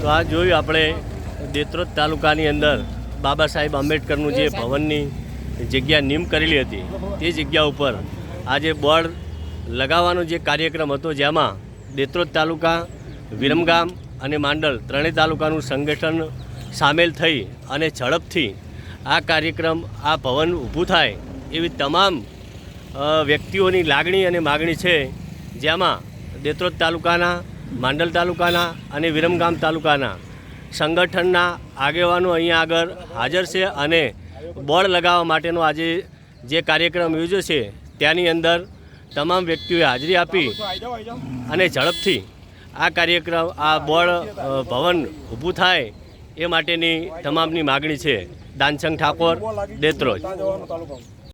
તો આ જોયું આપણે દેત્રોદ તાલુકાની અંદર બાબા સાહેબ આંબેડકરનું જે ભવનની જગ્યા નિમ કરેલી હતી, તે જગ્યા ઉપર આજે બોર્ડ લગાવવાનો જે કાર્યક્રમ હતો, જેમાં દેત્રોદ તાલુકા, વિરમગામ અને માંડલ ત્રણેય તાલુકાનું સંગઠન સામેલ થઈ અને ઝડપથી આ કાર્યક્રમ, આ ભવન ઊભું થાય એવી તમામ વ્યક્તિઓની લાગણી અને માગણી છે, જેમાં દેત્રોદ તાલુકાના, માંડલ તાલુકાના અને વિરમગામ તાલુકાના સંગઠનના આગેવાનો અહીંયા આગળ હાજર છે અને બોર્ડ લગાવવા માટેનો આજે જે કાર્યક્રમ યોજ્યો છે, ત્યાંની અંદર તમામ વ્યક્તિઓએ હાજરી આપી અને ઝડપથી આ કાર્યક્રમ આ બોર્ડ ભવન ઊભું થાય એ માટેની તમામની માગણી છે. દાનસંગ ઠાકોર દેત્રોજ.